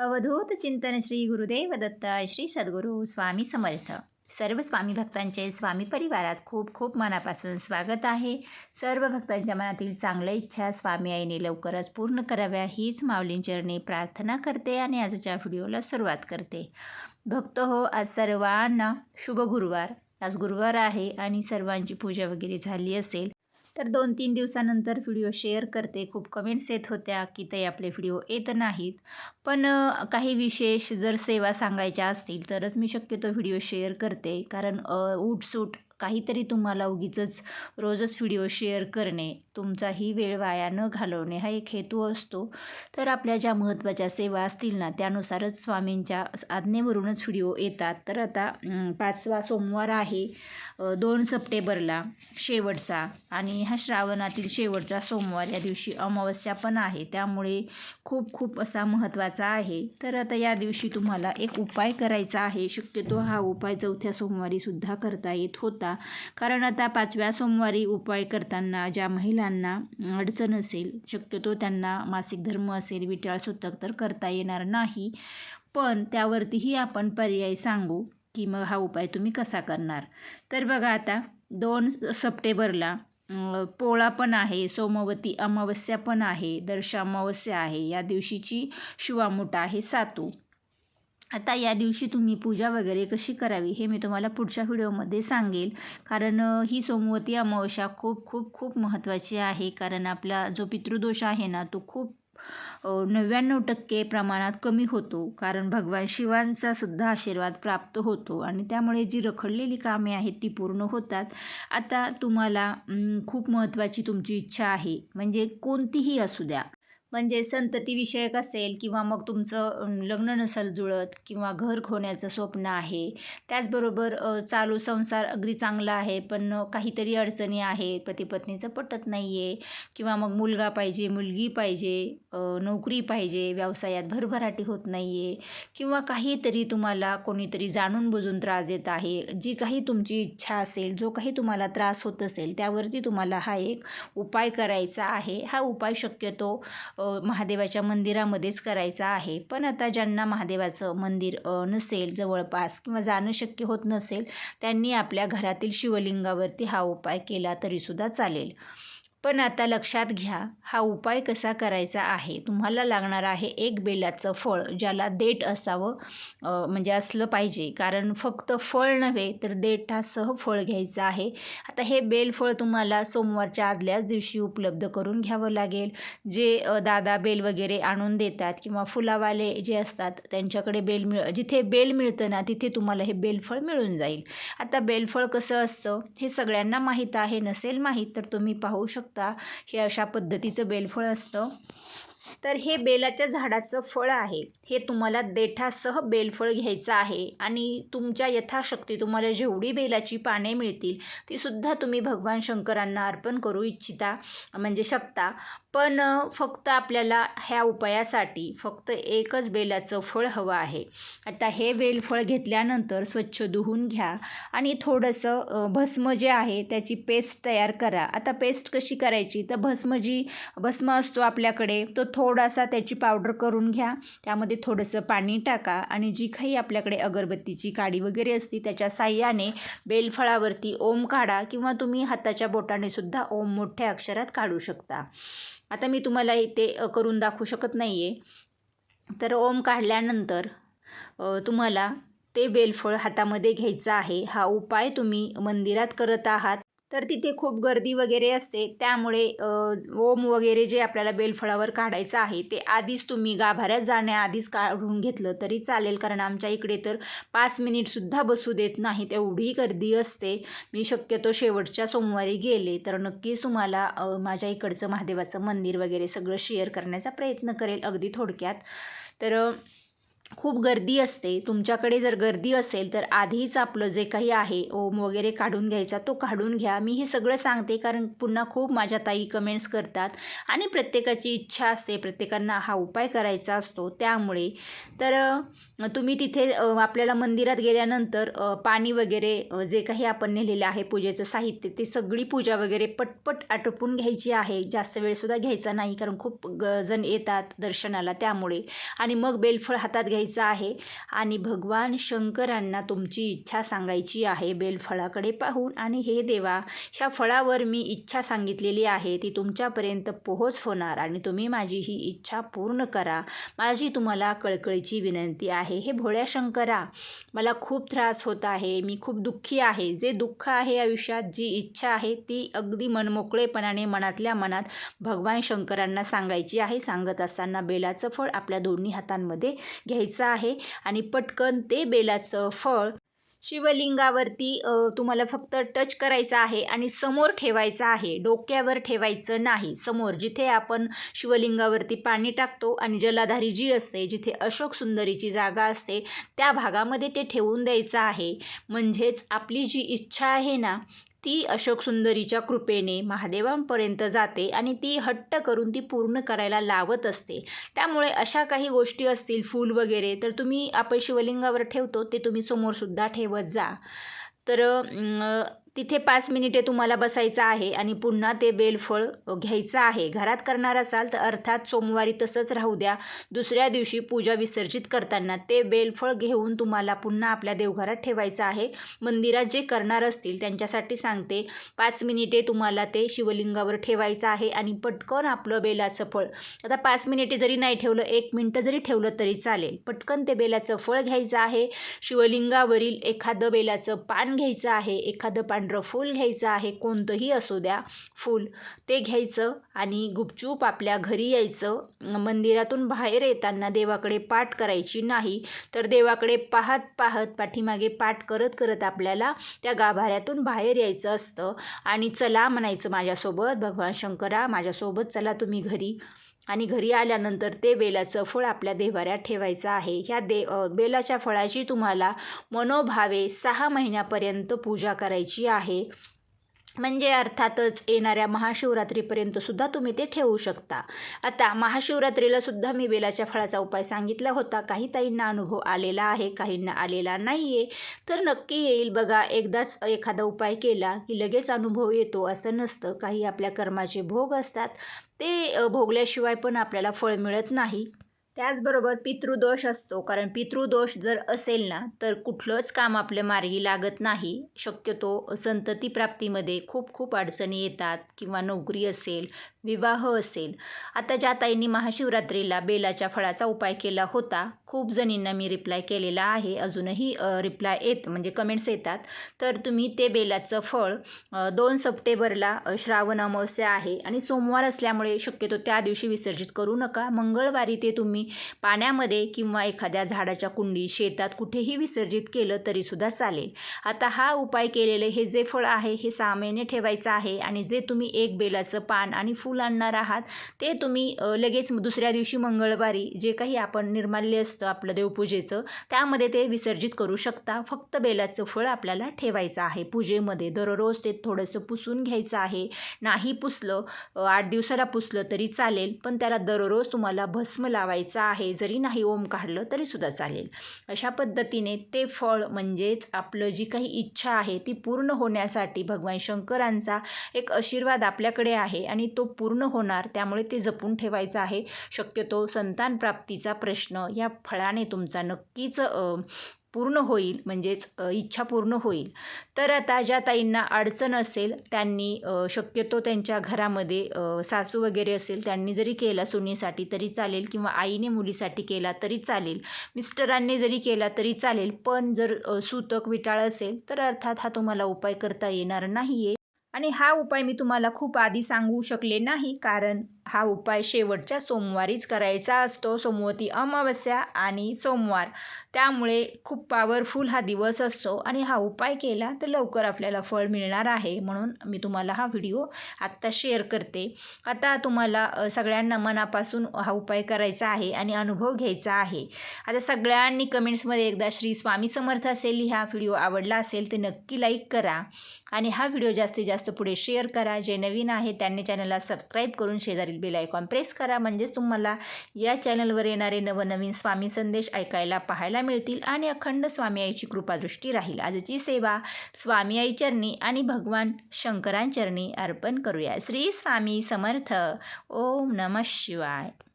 अवधूत चिंतन श्री गुरुदेव दत्त श्री सद्गुरू स्वामी समर्थ. सर्व स्वामी भक्तांचे स्वामी परिवारात खूप खूप मनापासून स्वागत आहे. सर्व भक्तांच्या मनातील चांगल्या इच्छा स्वामी आईने लवकरच पूर्ण कराव्या हीच माऊलींचरणी प्रार्थना करते आणि आजच्या व्हिडिओला सुरुवात करते. भक्त हो आज सर्वांना शुभ गुरुवार. आज गुरुवार आहे आणि सर्वांची पूजा वगैरे झाली असेल तर दोन तीन दिवसानंतर व्हिडिओ शेअर करते. खूप कमेंट्स येत होत्या की ते आपले व्हिडिओ येत नाहीत. पण काही विशेष जर सेवा सांगायच्या असतील तरच मी शक्यतो व्हिडिओ शेअर करते. कारण उठसूट काहीतरी तुम्हाला उगीचच रोजच व्हिडिओ शेअर करणे तुमचाही वेळ वाया न घालवणे हा एक हेतू असतो. तर आपल्या ज्या महत्त्वाच्या सेवा असतील ना त्यानुसारच स्वामींच्या आज्ञेवरूनच व्हिडिओ येतात. तर आता पाचवा सोमवार आहे. दोन सप्टेंबरला शेवटचा आणि हा श्रावणातील शेवटचा सोमवार या दिवशी अमावस्या पण आहे. त्यामुळे खूप खूप असा महत्त्वाचा आहे. तर आता या दिवशी तुम्हाला एक उपाय करायचा आहे. शक्यतो हा उपाय चौथ्या सोमवारीसुद्धा करता येत होता. कारण आता पाचव्या सोमवारी उपाय करताना ज्या महिलांना अडचण असेल शक्यतो त्यांना मासिक धर्म असेल विटाळ सुतक तर करता येणार नाही. पण त्यावरतीही आपण पर्याय सांगू. की मग हा उपाय तुम्ही कसा करणार? तर बघा आता दोन सप्टेंबरला पोळा पण आहे सोमवती अमावस्या पण आहे दर्श अमावस्या आहे या दिवशीची शिवामुठ आहे सातू. आता या दिवशी तुम्ही पूजा वगैरे कशी करावी हे मी तुम्हाला पुढच्या व्हिडिओमध्ये सांगेल. कारण ही सोमवती अमावस्या खूप खूप खूप महत्त्वाची आहे. कारण आपला जो पितृदोष आहे ना तो खूप नव्याण्णव टक्के प्रमाणात कमी होतो कारण भगवान शिवांचा सुद्धा आशीर्वाद प्राप्त होतो आणि त्यामुळे जी रखडलेली कामे आहेत ती पूर्ण होतात. आता तुम्हाला खूप महत्त्वाची तुमची इच्छा आहे म्हणजे कोणतीही असू द्या. म्हणजे संततीविषयक असेल किंवा मग तुमचं लग्न नसेल जुळत किंवा घर खोण्याचं स्वप्न आहे त्याचबरोबर चालू संसार अगदी चांगला आहे पण काहीतरी अडचणी आहेत पतीपत्नीचं पटत नाही आहे किंवा मग मुलगा पाहिजे मुलगी पाहिजे नोकरी पाहिजे व्यवसायात भरभराटी होत नाही आहे किंवा काहीतरी तुम्हाला कोणीतरी जाणून बुजून त्रास देत आहे जी काही तुमची इच्छा असेल जो काही तुम्हाला त्रास होत असेल त्यावरती तुम्हाला हा एक उपाय करायचा आहे. हा उपाय शक्यतो महादेवाच्या मंदिरामध्येच करायचा आहे. पण आता ज्यांना महादेवाचं मंदिर नसेल जवळपास किंवा जाणं शक्य होत नसेल त्यांनी आपल्या घरातील शिवलिंगावरती हा उपाय केला तरीसुद्धा चालेल. पण आता लक्षात घ्या हा उपाय कसा करायचा आहे? तुम्हाला लागणार आहे एक बेलाचं फळ ज्याला देठ असावं म्हणजे असलं पाहिजे. कारण फक्त फळ नव्हे तर देठासह फळ घ्यायचं आहे. आता हे बेलफळ तुम्हाला सोमवारच्या आदल्याच दिवशी उपलब्ध करून घ्यावं लागेल. जे दादा बेल वगैरे आणून देतात किंवा फुलावाले जे असतात त्यांच्याकडे बेल मिळ जिथे बेल मिळतं ना तिथे तुम्हाला हे बेलफळ मिळून जाईल. आता बेलफळ कसं असतं? हे सगळ्यांना माहीत आहे नसेल माहीत तर तुम्ही पाहू शकता. हे अशा पद्धतीचं बेलफळ असतं. तर हे बेलाच्या झाडाचं फळ आहे. हे तुम्हाला देठासह बेलफळ घ्यायचं आहे आणि तुमच्या यथाशक्ती तुम्हाला जेवढी बेलाची पाने मिळतील तीसुद्धा तुम्ही भगवान शंकरांना अर्पण करू इच्छिता म्हणजे शकता. पण फक्त आपल्याला ह्या उपायासाठी फक्त एकच बेलाचं फळ हवं आहे. आता हे बेलफळ घेतल्यानंतर स्वच्छ धुवून घ्या आणि थोडंसं भस्म जे आहे त्याची पेस्ट तयार करा. आता पेस्ट कशी करायची? तर भस्म जी भस्म असतो आपल्याकडे तो थोडासा त्याची पावडर करून घ्या. त्यामध्ये थोडंसं पाणी टाका आणि जी काही आपल्याकडे अगरबत्तीची काडी वगैरे असते त्याच्या साह्याने बेलफळावरती ओम काढा किंवा तुम्ही हाताच्या बोटाने सुद्धा ओम मोठ्या अक्षरात काढू शकता. आता मी तुम्हाला इथे करून दाखवू शकत नाही आहे तर ओम काढल्यानंतर तुम्हाला ते बेलफळ हातामध्ये घ्यायचं आहे. हा उपाय तुम्ही मंदिरात करत आहात. तर तिथे खूप गर्दी वगैरे असते. त्यामुळे ओम वगैरे जे आपल्याला बेलफळावर काढायचं आहे ते आधीच तुम्ही गाभाऱ्यात जाण्याआधीच काढून घेतलं तरी चालेल. कारण आमच्या इकडे तर पाच मिनिटसुद्धा बसू देत नाहीत एवढी गर्दी असते. मी शक्यतो शेवटच्या सोमवारी गेले तर नक्कीच तुम्हाला माझ्या इकडचं महादेवाचं मंदिर वगैरे सगळं शेअर करण्याचा प्रयत्न करेल अगदी थोडक्यात. तर खूप गर्दी असते. तुमच्याकडे जर गर्दी असेल तर आधीच आपलं जे काही आहे ओम वगैरे काढून घ्यायचा तो काढून घ्या. मी हे सगळं सांगते कारण पुन्हा खूप माझ्या ताई कमेंट्स करतात आणि प्रत्येकाची इच्छा असते प्रत्येकांना हा उपाय करायचा असतो. त्यामुळे तर तुम्ही तिथे आपल्याला मंदिरात गेल्यानंतर पाणी वगैरे जे काही आपण नेलेलं आहे पूजेचं साहित्य ते सगळी पूजा वगैरे पटपट आटोपून घ्यायची आहे. जास्त वेळसुद्धा घ्यायचा नाही कारण खूप ग जण येतात दर्शनाला त्यामुळे. आणि मग बेलफळ हातात घ्यायचं आहे. आणि भगवान शंकरांना तुमची इच्छा सांगायची आहे. बेलफळाकडे पाहून आणि हे देवा ह्या फळावर मी इच्छा सांगितलेली आहे. ती तुमच्यापर्यंत पोहोच होणार आणि तुम्ही माझी ही इच्छा पूर्ण करा. माझी तुम्हाला कळकळीची विनंती आहे. हे भोळ्या शंकरा मला खूप त्रास होत आहे. मी खूप दुःखी आहे. जे दुःख आहे आयुष्यात जी इच्छा आहे ती अगदी मनमोकळेपणाने मनातल्या मनात भगवान शंकरांना सांगायची आहे. सांगत असताना बेलाचं फळ आपल्या दोन्ही हातांमध्ये घ्यायचं आहे आणि पटकन ते बेलाचं फळ शिवलिंगावरती तुम्हाला फक्त टच करायचं आहे आणि समोर ठेवायचं आहे. डोक्यावर ठेवायचं नाही. समोर जिथे आपण शिवलिंगावरती पाणी टाकतो आणि जलाधारी जी असते जिथे अशोक सुंदरीची जागा असते त्या भागामध्ये ते ठेवून द्यायचं आहे. म्हणजेच आपली जी इच्छा आहे ना ती अशोक सुंदरीच्या कृपेने महादेवांपर्यंत जाते आणि ती हट्ट करून ती पूर्ण करायला लावत असते. त्यामुळे अशा काही गोष्टी असतील फूल वगैरे तर तुम्ही आपण शिवलिंगावर ठेवतो ते तुम्ही समोरसुद्धा ठेवत जा. तर तिथे पाच मिनिटे तुम्हाला बसायचं आहे आणि पुन्हा ते बेलफळ घ्यायचं आहे. घरात करणार असाल तर अर्थात सोमवारी तसंच राहू द्या. दुसऱ्या दिवशी पूजा विसर्जित करताना ते बेलफळ घेऊन तुम्हाला पुन्हा आपल्या देवघरात ठेवायचं आहे. मंदिरात जे करणार असतील त्यांच्यासाठी सांगते. पाच मिनिटे तुम्हाला ते शिवलिंगावर ठेवायचं आहे आणि पटकन आपलं बेलाचं फळ. आता पाच मिनिटे जरी नाही ठेवलं एक मिनटं जरी ठेवलं तरी चालेल. पटकन ते बेलाचं फळ घ्यायचं आहे. शिवलिंगावरील एखादं बेलाचं पान घ्यायचं आहे. एखादं पांढरं फूल घ्यायचं आहे कोणतंही असू द्या फूल. ते घ्यायचं आणि गुपचूप आपल्या घरी यायचं. मंदिरातून बाहेर येताना देवाकडे पाठ करायची नाही तर देवाकडे पाहत पाहत पाठीमागे पाठ करत करत आपल्याला त्या गाभाऱ्यातून बाहेर यायचं असतं. आणि चला म्हणायचं माझ्यासोबत भगवान शंकरा माझ्यासोबत चला तुम्ही घरी. आणि घरी आल्यानंतर ते बेलाचं फळ आपल्या देवाऱ्यात ठेवायचं आहे. ह्या दे बेलाच्या फळाची तुम्हाला मनोभावे सहा महिन्यापर्यंत पूजा करायची आहे. म्हणजे अर्थातच येणाऱ्या महाशिवरात्रीपर्यंत सुद्धा तुम्ही ते ठेवू शकता. आता महाशिवरात्रीला सुद्धा मी बेलाच्या फळाचा उपाय सांगितला होता. काही ताईंना अनुभव आलेला आहे काहींना आलेला नाही आहे तर नक्की येईल बघा एकदाच एखादा उपाय केला की लगेच अनुभव येतो असं नसतं. काही आपल्या कर्माचे भोग असतात. ते भोगल्याशिवाय पण आपल्याला फळ मिळत नाही. त्याचबरोबर पितृदोष असतो. कारण पितृदोष जर असेल ना तर कुठलंच काम आपल्या मार्गी लागत नाही. शक्यतो संतती प्राप्तीमध्ये खूप खूप अडचणी येतात किंवा नोकरी असेल विवाह असेल. आता ज्या ताईंनी महाशिवरात्रीला बेलाच्या फळाचा उपाय केला होता खूप जणींना मी रिप्लाय केलेला आहे. अजूनही रिप्लाय येत म्हणजे कमेंट्स येतात. तर तुम्ही ते बेलाचं फळ दोन सप्टेंबरला श्रावण अमावस्या आहे आणि सोमवार असल्यामुळे शक्यतो त्या दिवशी विसर्जित करू नका. मंगळवारी ते तुम्ही पाण्यामध्ये किंवा एखाद्या झाडाच्या कुंडी शेतात कुठेही विसर्जित केलं तरीसुद्धा चालेल. आता हा उपाय केलेले हे जे फळ आहे हे सहा महिने ठेवायचं आहे आणि जे तुम्ही एक बेलाचं पान आणि फूल आणणार आहात ते तुम्ही लगेच दुसऱ्या दिवशी मंगळवारी जे काही आपण निर्माल्य असतं आपलं देवपूजेचं त्यामध्ये ते विसर्जित करू शकता. फक्त बेलाचं फळ आपल्याला ठेवायचं आहे पूजेमध्ये. दररोज ते थोडंसं पुसून घ्यायचं आहे. नाही पुसलं आठ दिवसाला पुसलं तरी चालेल पण त्याला दररोज तुम्हाला भस्म लावायचं आहे. जरी नाही ओम काढलं तरीसुद्धा चालेल. अशा पद्धतीने ते फळ म्हणजेच आपलं जी काही इच्छा आहे ती पूर्ण होण्यासाठी भगवान शंकरांचा एक आशीर्वाद आपल्याकडे आहे आणि तो पूर्ण होणार त्यामुळे ते जपून ठेवायचं आहे. शक्यतो संतान प्राप्तीचा प्रश्न या फळाने तुमचा नक्कीच पूर्ण होईल म्हणजेच इच्छा पूर्ण होईल. तर आता ज्या ताईंना अडचण असेल त्यांनी शक्यतो त्यांच्या घरामध्ये सासू वगैरे असेल त्यांनी जरी केला सुनीसाठी तरी चालेल किंवा आईने मुलीसाठी केला तरी चालेल. मिस्टरांनी जरी केला तरी चालेल पण जर सूतक विटाळ असेल तर अर्थात हा तुम्हाला उपाय करता येणार नाही आहे आणि हा उपाय मी तुम्हाला खूप आधी सांगू शकले नाही कारण हा उपाय शेवटच्या सोमवारीच करायचा असतो. सोमवती अमावस्या आणि सोमवार. त्यामुळे खूप पॉवरफुल हा दिवस असतो आणि हा उपाय केला तर लवकर आपल्याला फळ मिळणार आहे म्हणून मी तुम्हाला हा व्हिडिओ आत्ता शेअर करते. आता तुम्हाला सगळ्यांना मनापासून हा उपाय करायचा आहे आणि अनुभव घ्यायचा आहे. आता सगळ्यांनी कमेंट्समध्ये एकदा श्री स्वामी समर्थ असेल हा व्हिडिओ आवडला असेल तर नक्की लाईक करा आणि हा व्हिडिओ जास्तीत जास्त पुढे शेअर करा. जे नवीन आहे त्यांनी चॅनलला सबस्क्राईब करून शेजारील बेल आयकॉन प्रेस करा. म्हणजेच तुम्हाला या चॅनलवर येणारे नवनवीन स्वामी संदेश ऐकायला पाहायला मिळतील आणि अखंड स्वामी आईची कृपादृष्टी राहील. आजची सेवा स्वामी आई चरणी आणि भगवान शंकरांचरणी अर्पण करूया. श्री स्वामी समर्थ. ओम नमः शिवाय.